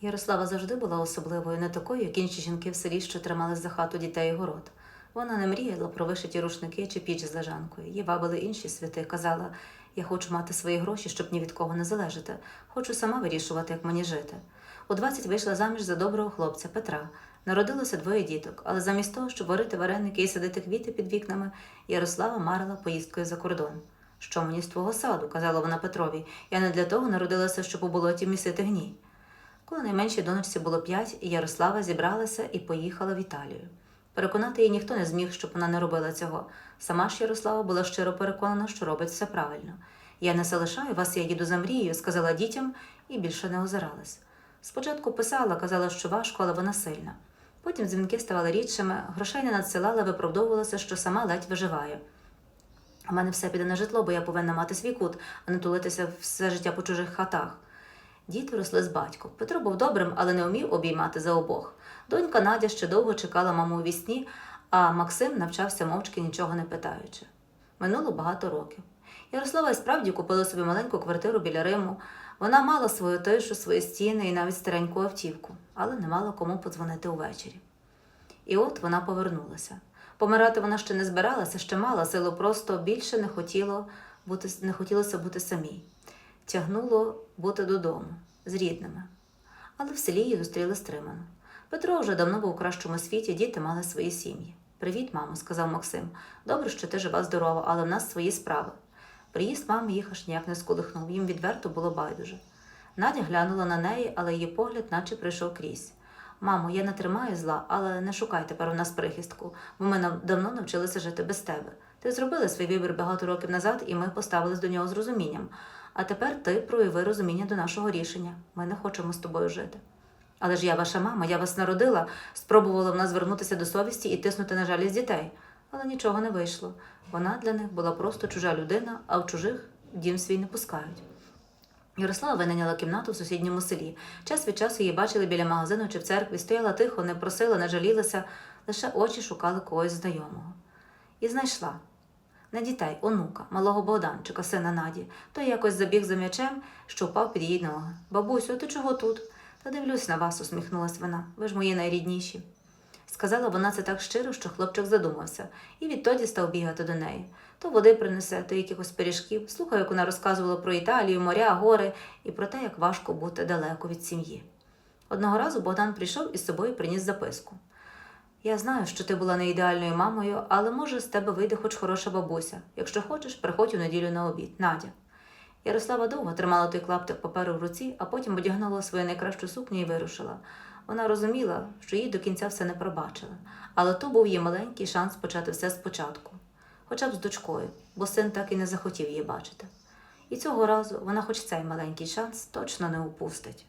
Ярослава завжди була особливою, не такою, як інші жінки в селі, що тримали за хату дітей і город. Вона не мріяла про вишиті рушники чи піч з лежанкою. Її вабили інші святи. Казала, я хочу мати свої гроші, щоб ні від кого не залежати. Хочу сама вирішувати, як мені жити. У 20 вийшла заміж за доброго хлопця Петра. Народилося двоє діток, але замість того, щоб варити вареники і садити квіти під вікнами, Ярослава марила поїздкою за кордон. Що мені з твого саду, казала вона Петрові. Я не для того народилася, щоб у болоті місити гній. Коли найменшій донечці було п'ять, Ярослава зібралася і поїхала в Італію. Переконати її ніхто не зміг, щоб вона не робила цього. Сама ж Ярослава була щиро переконана, що робить все правильно. Я не залишаю вас, я їду за мрією, сказала дітям і більше не озиралась. Спочатку писала, казала, що важко, але вона сильна. Потім дзвінки ставали рідшими, грошей не надсилала, виправдовувалася, що сама ледь виживає. У мене все піде на житло, бо я повинна мати свій кут, а не тулитися все життя по чужих хатах. Діти росли з батьком. Петро був добрим, але не вмів обіймати за обох. Донька Надя ще довго чекала маму у вісні, а Максим навчався мовчки, нічого не питаючи. Минуло багато років. Ярослава і справді купила собі маленьку квартиру біля Риму. Вона мала свою тишу, свої стіни і навіть стареньку автівку, але не мала кому подзвонити увечері. І от вона повернулася. Помирати вона ще не збиралася, ще мала силу, просто більше не, хотіло бути, не хотілося бути самій. Тягнуло бути додому з рідними. Але в селі її зустріли стримано. Петро вже давно був у кращому світі, діти мали свої сім'ї. Привіт, мамо, сказав Максим. Добре, що ти жива здорова, але в нас свої справи. Приїзд мами їх аж ніяк не сколихнув, їм відверто було байдуже. Надя глянула на неї, але її погляд наче прийшов крізь. Мамо, я не тримаю зла, але не шукай тепер у нас прихистку, бо ми давно навчилися жити без тебе. Ти зробила свій вибір багато років назад, і ми поставились до нього з розумінням. А тепер ти прояви розуміння до нашого рішення. Ми не хочемо з тобою жити. Але ж я ваша мама, я вас народила, спробувала в нас звернутися до совісті і тиснути на жалість дітей. Але нічого не вийшло. Вона для них була просто чужа людина, а в чужих дім свій не пускають. Ярослава винайняла кімнату в сусідньому селі. Час від часу її бачили біля магазину чи в церкві, стояла тихо, не просила, не жалілася, лише очі шукали когось знайомого. І знайшла не дітей, онука, малого Богданчика, сина Наді. Той якось забіг за м'ячем, що впав під її ноги. Бабусю, ти чого тут? Та дивлюсь на вас, усміхнулась вона. Ви ж мої найрідніші. Сказала вона це так щиро, що хлопчик задумався, і відтоді став бігати до неї. То води принесе, то якихось пиріжків. Слухав, як вона розказувала про Італію, моря, гори і про те, як важко бути далеко від сім'ї. Одного разу Богдан прийшов і з собою приніс записку. Я знаю, що ти була не ідеальною мамою, але може з тебе вийде хоч хороша бабуся. Якщо хочеш, приходь у неділю на обід, Надя. Ярослава довго тримала той клаптик паперу в руці, а потім одягнула свою найкращу сукню і вирушила. Вона розуміла, що їй до кінця все не пробачили, але то був її маленький шанс почати все спочатку, хоча б з дочкою, бо син так і не захотів її бачити. І цього разу вона хоч цей маленький шанс точно не упустить.